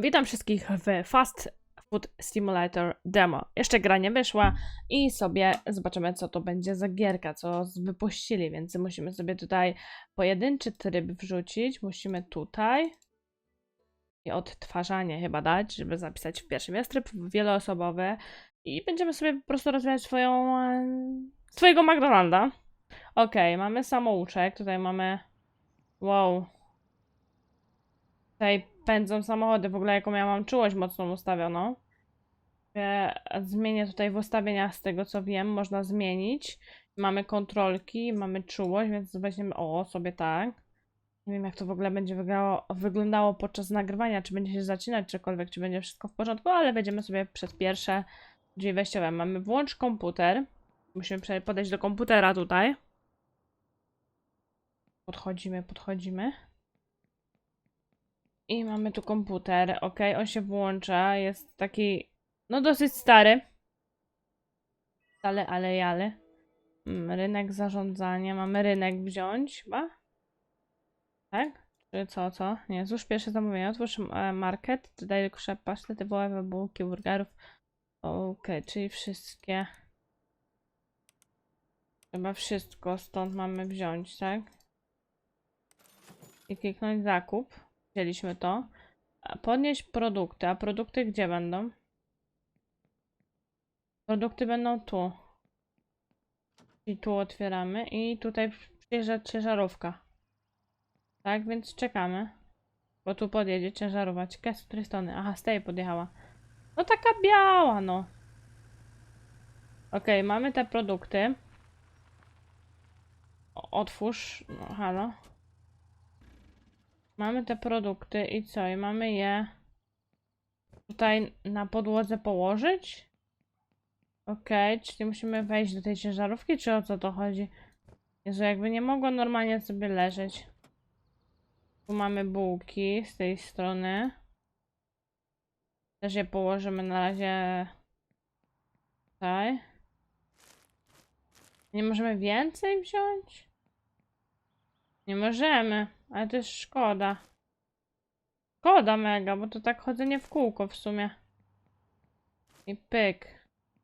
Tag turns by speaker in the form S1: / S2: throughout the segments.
S1: Witam wszystkich w Fast Food Simulator Demo. Jeszcze gra nie wyszła i sobie zobaczymy, co to będzie za gierka, co wypuścili, więc musimy sobie tutaj pojedynczy tryb wrzucić. Musimy tutaj i odtwarzanie chyba dać, żeby zapisać w pierwszym. Jest tryb wieloosobowy i będziemy sobie po prostu rozwijać swoją, e, swojego McDonalda. Okej, mamy samouczek, tutaj mamy, wow, Tutaj pędzą samochody, w ogóle jaką ja mam czułość mocną ustawioną. Ja Zmienię tutaj w ustawieniach z tego co wiem, można zmienić. Mamy kontrolki, mamy czułość, więc weźmiemy o sobie tak. Nie wiem jak to w ogóle będzie wyglądało podczas nagrywania, czy będzie się zacinać czykolwiek, czy będzie wszystko w porządku, ale będziemy sobie przez pierwsze drzwi wejściowe. Mamy włącz komputer. Musimy podejść do komputera tutaj. Podchodzimy, podchodzimy. I mamy tu komputer, ok, on się włącza, jest taki, no dosyć stary. Ale, ale, ale. Mm, Rynek zarządzania, mamy rynek wziąć chyba? Tak? Czy co, co? Nie, złóż pierwsze zamówienie, otwórz e, market, dodaj kusze pasztety, wołowe, bułki, burgerów. Ok, czyli wszystkie. Chyba wszystko stąd mamy wziąć, tak? I kliknąć zakup. Wzięliśmy to. Podnieść produkty. A produkty gdzie będą? Produkty będą tu. I tu otwieramy. I tutaj przyjeżdża ciężarówka. Tak, więc czekamy. Bo tu podjedzie ciężarówka. Ciekawe z której strony. Aha, z tej podjechała. No taka biała, no. Okej, mamy te produkty. O, otwórz. No, halo. Mamy te produkty i co? I mamy je tutaj na podłodze położyć? Okej, czyli musimy wejść do tej ciężarówki, czy o co to chodzi? Jezu, jakby nie mogło normalnie sobie leżeć. Tu mamy bułki z tej strony. Też je położymy na razie tutaj. Nie możemy więcej wziąć? Nie możemy, ale to jest szkoda. Szkoda mega, bo to tak chodzenie w kółko w sumie. I pyk.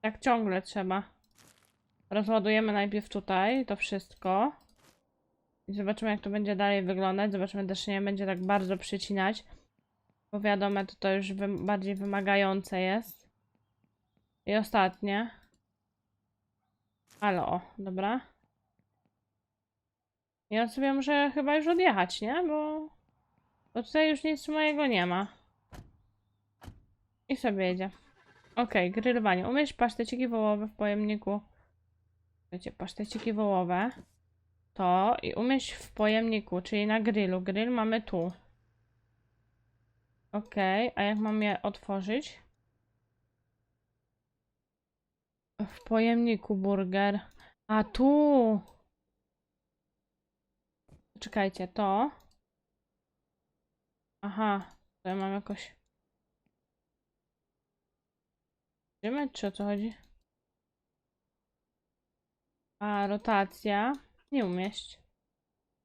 S1: Tak ciągle trzeba. Rozładujemy najpierw tutaj to wszystko. I zobaczymy jak to będzie dalej wyglądać. Zobaczymy też nie będzie tak bardzo przycinać. Bo wiadomo to, to już wym bardziej wymagające jest. I ostatnie. Ale o, dobra. Ja sobie muszę chyba już odjechać, nie? Bo, bo tutaj już nic mojego nie ma. I sobie jedzie. Okej, grillowanie. Umieść paszteciki wołowe w pojemniku. Wiecie, paszteciki wołowe. To i umieść w pojemniku, czyli na grillu. Grill mamy tu. Okej, a jak mam je otworzyć? W pojemniku burger. A tu! Czekajcie, to. Aha, to ja mam jakoś. Wiemy, czy o co chodzi? A, rotacja. Nie umieść.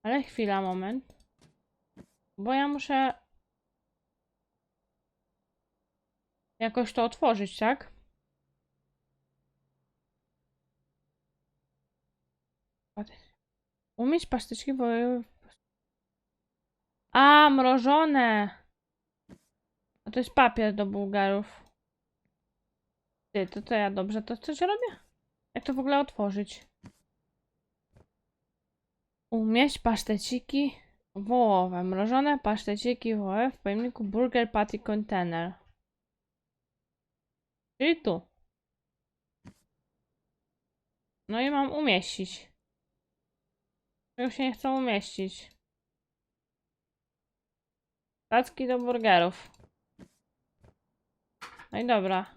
S1: Ale chwila, moment. Bo ja muszę jakoś to otworzyć, tak? Umieść paszteczki wołowe. A, mrożone! A to jest papier do bułgarów. Ty, to co ja dobrze to coś robię? Jak to w ogóle otworzyć? Umieść paszteciki wołowe. Mrożone paszteciki wołowe w pojemniku Burger Patty Container. Czyli tu. No i mam umieścić. Czego się nie chcą umieścić? Tacki do burgerów. No i dobra.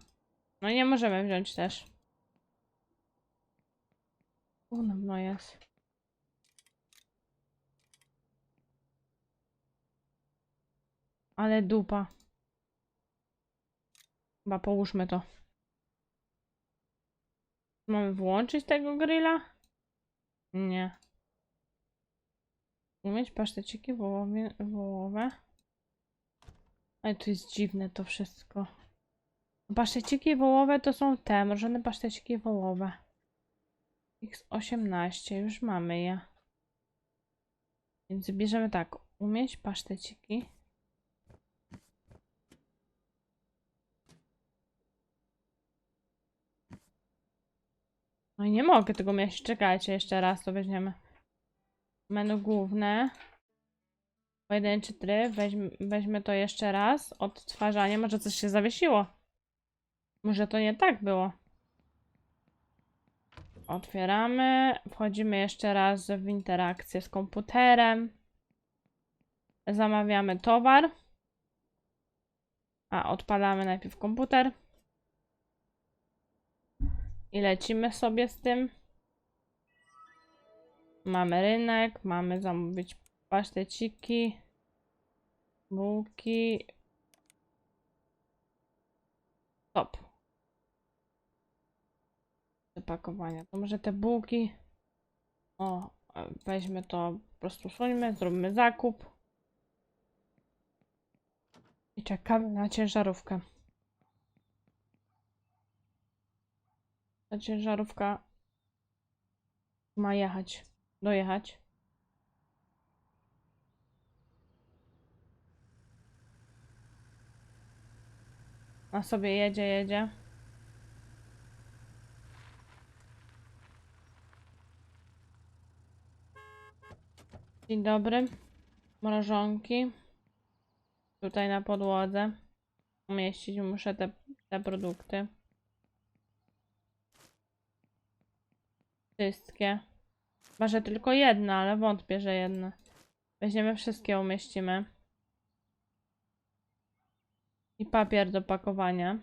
S1: No i nie możemy wziąć też. no jest. Ale dupa. Chyba połóżmy to. Mamy włączyć tego grilla? Nie. Umieć paszteciki wołowie, wołowe. Ale to jest dziwne to wszystko. Paszteciki wołowe to są te, mrożone paszteciki wołowe. X18, już mamy je. Więc bierzemy tak, umieść paszteciki. No i nie mogę tego mieścić, czekajcie, jeszcze raz to weźmiemy. Menu główne. Pojedynczy tryb, weźmy, weźmy to jeszcze raz. Odtwarzanie, może coś się zawiesiło. Może to nie tak było. Otwieramy, wchodzimy jeszcze raz w interakcję z komputerem. Zamawiamy towar. A, odpalamy najpierw komputer. I lecimy sobie z tym. Mamy rynek, mamy zamówić paszteciki, bułki. Stop. Zapakowania. To może te bułki. O, e, weźmy to, po prostu suńmy, zróbmy zakup. I czekamy na ciężarówkę. Ta ciężarówka ma jechać, dojechać. A sobie jedzie, jedzie. Dzień dobry. Mrożonki. Tutaj na podłodze. Umieścić muszę te, te produkty. Wszystkie. Chyba, że tylko jedna, ale wątpię, że jedna. Weźmiemy wszystkie, umieścimy. I papier do pakowania.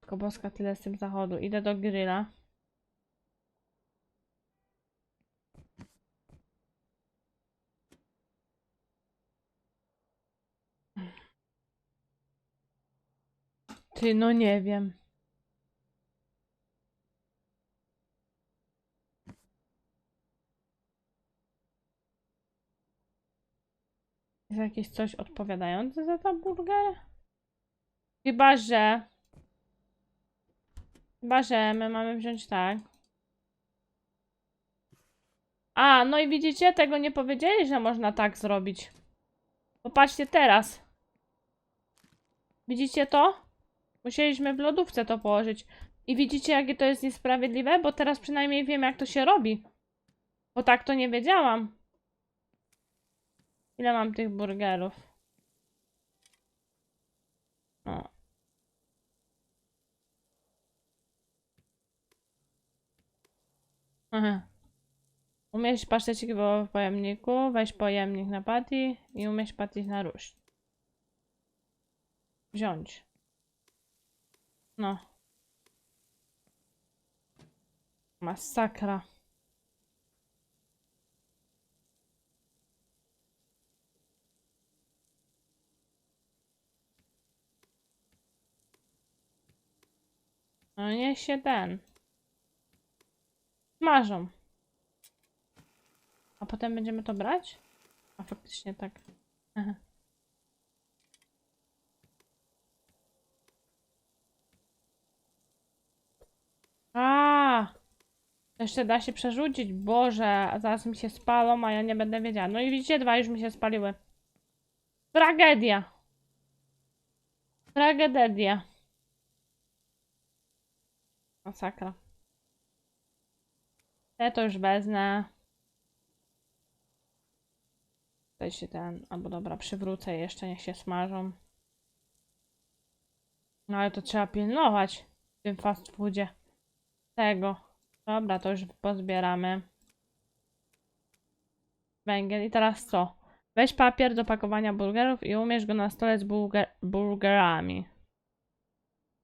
S1: Tylko boska tyle z tym zachodu. Idę do grilla. Ty, no nie wiem. Jakieś coś odpowiadające za ten burger? Chyba, że... Chyba, że my mamy wziąć tak. A, no i widzicie, tego nie powiedzieli, że można tak zrobić. Popatrzcie teraz. Widzicie to? Musieliśmy w lodówce to położyć. I widzicie, jakie to jest niesprawiedliwe? Bo teraz przynajmniej wiem, jak to się robi. Bo tak to nie wiedziałam. Ile mam tych burgerów? O. Aha. Umieść paszteciki w pojemniku, weź pojemnik na patty i umieść patty na róż. Wziąć. No. Masakra. No niech się ten. Smażą. A potem będziemy to brać? A faktycznie tak. Aha. A, jeszcze da się przerzucić. Boże, zaraz mi się spalą, a ja nie będę wiedziała. No i widzicie, dwa już mi się spaliły. Tragedia. Tragedia. Masakra. Te to już wezmę. Tutaj się ten, albo dobra, przywrócę jeszcze, niech się smażą. No ale to trzeba pilnować w tym fast foodzie. Tego. Dobra, to już pozbieramy. Węgiel. I teraz co? Weź papier do pakowania burgerów i umierz go na stole z burger burgerami.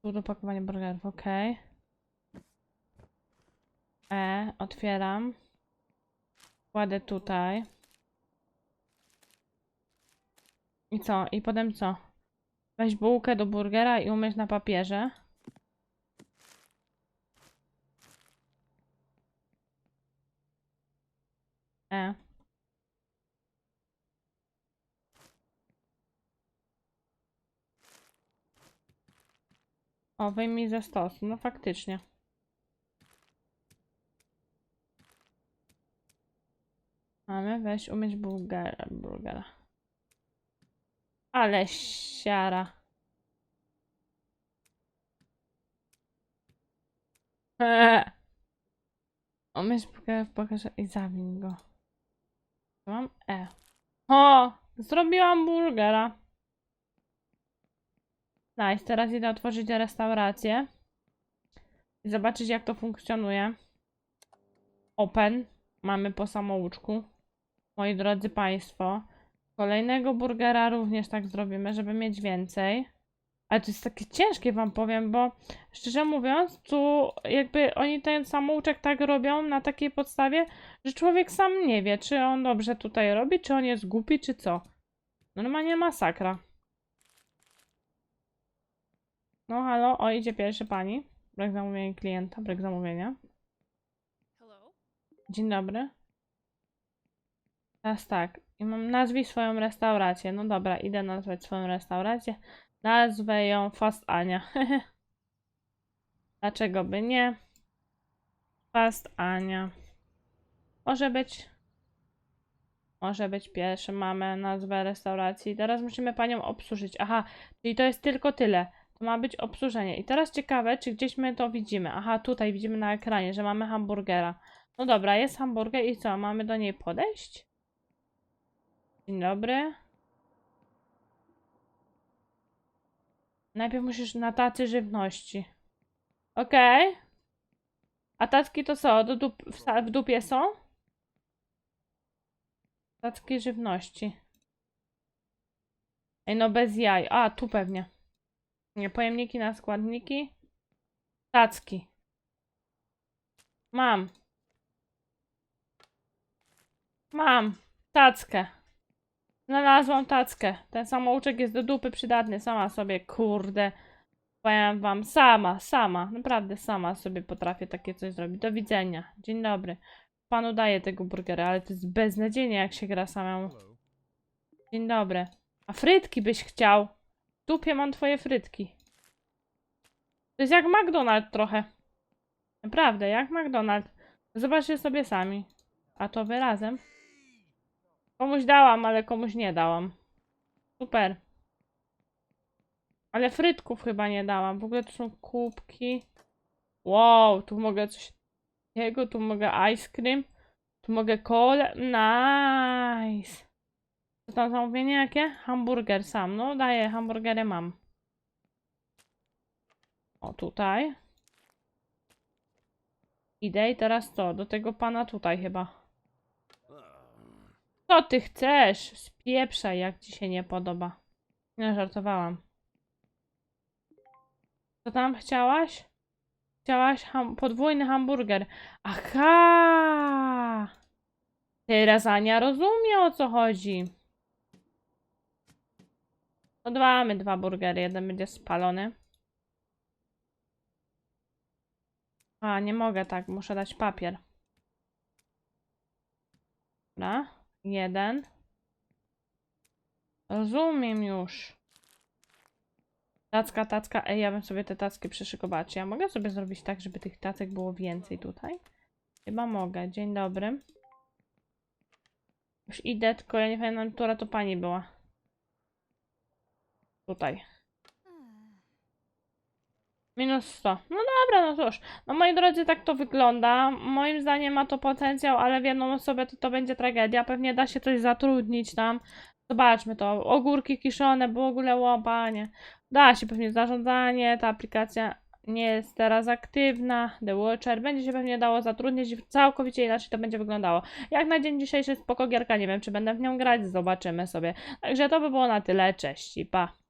S1: Do pakowania burgerów, ok. E, otwieram. Kładę tutaj. I co? I potem co? Weź bułkę do burgera i umyć na papierze. E. O, wyjmij ze stosu. No faktycznie. Weź umyć burgera. burgera. Ale siara. Eee. Umyć burgera, pokażę i zawiń go. Mam E. O! Zrobiłam burgera. Nice, teraz idę otworzyć restaurację. I zobaczyć jak to funkcjonuje. Open. Mamy po samouczku. Moi drodzy Państwo. Kolejnego burgera również tak zrobimy, żeby mieć więcej. Ale to jest takie ciężkie wam powiem, bo szczerze mówiąc, tu jakby oni ten samouczek tak robią na takiej podstawie, że człowiek sam nie wie, czy on dobrze tutaj robi, czy on jest głupi, czy co. Normalnie masakra. No halo, o idzie pierwszy pani. Brak zamówienia klienta, brak zamówienia. Dzień dobry. Teraz tak. I mam nazwij swoją restaurację. No dobra, idę nazwać swoją restaurację. Nazwę ją Fast Ania. Dlaczego by nie? Fast Ania. Może być. Może być pierwszy. Mamy nazwę restauracji. Teraz musimy panią obsłużyć. Aha, czyli to jest tylko tyle. To ma być obsłużenie. I teraz ciekawe, czy gdzieś my to widzimy. Aha, tutaj widzimy na ekranie, że mamy hamburgera. No dobra, jest hamburger i co? Mamy do niej podejść? Dzień dobry. Najpierw musisz na tacy żywności. Okej. A tacki to co? Do dup w, w dupie są? Tacki żywności. Ej, no bez jaj. A, tu pewnie. Nie, pojemniki na składniki. Tacki. Mam. Mam. Tackę. Znalazłam tackę. Ten samouczek jest do dupy przydatny. Sama sobie, kurde. Powiem wam, sama, sama. Naprawdę sama sobie potrafię takie coś zrobić. Do widzenia. Dzień dobry. Panu daję tego burgera, ale to jest beznadziejnie, jak się gra samemu. Dzień dobry. A frytki byś chciał. W dupie mam twoje frytki. To jest jak McDonald's trochę. Naprawdę, jak McDonald's. Zobaczcie sobie sami. A to wy razem. Komuś dałam, ale komuś nie dałam. Super. Ale frytków chyba nie dałam. W ogóle tu są kubki. Wow, tu mogę coś takiego, tu mogę ice cream. Tu mogę kole. Nice. Co tam zamówienie jakie? Hamburger sam. No daję, hamburgery mam. O, tutaj. Idę i teraz co? Do tego pana tutaj chyba. Co ty chcesz? Spieprzaj, jak ci się nie podoba. Nie, żartowałam. Co tam chciałaś? Chciałaś ham podwójny hamburger. Aha! Teraz Ania rozumie o co chodzi. To dwa, mamy dwa burgery. Jeden będzie spalony. A, nie mogę tak. Muszę dać papier. Dobra. Jeden. Rozumiem już. Tacka, tacka. Ej, ja bym sobie te tacki przyszykowała. Czy ja mogę sobie zrobić tak, żeby tych tacek było więcej tutaj? Chyba mogę. Dzień dobry. Już idę, tylko ja nie pamiętam, która to pani była. Tutaj. Minus 100. No dobra, no cóż. No moi drodzy, tak to wygląda. Moim zdaniem ma to potencjał, ale w jedną osobę to, to będzie tragedia. Pewnie da się coś zatrudnić tam. Zobaczmy to. Ogórki kiszone, w ogóle łapanie. Da się pewnie zarządzanie. Ta aplikacja nie jest teraz aktywna. The Watcher. Będzie się pewnie dało zatrudnić i całkowicie inaczej to będzie wyglądało. Jak na dzień dzisiejszy spoko gierka. Nie wiem, czy będę w nią grać. Zobaczymy sobie. Także to by było na tyle. Cześć i pa.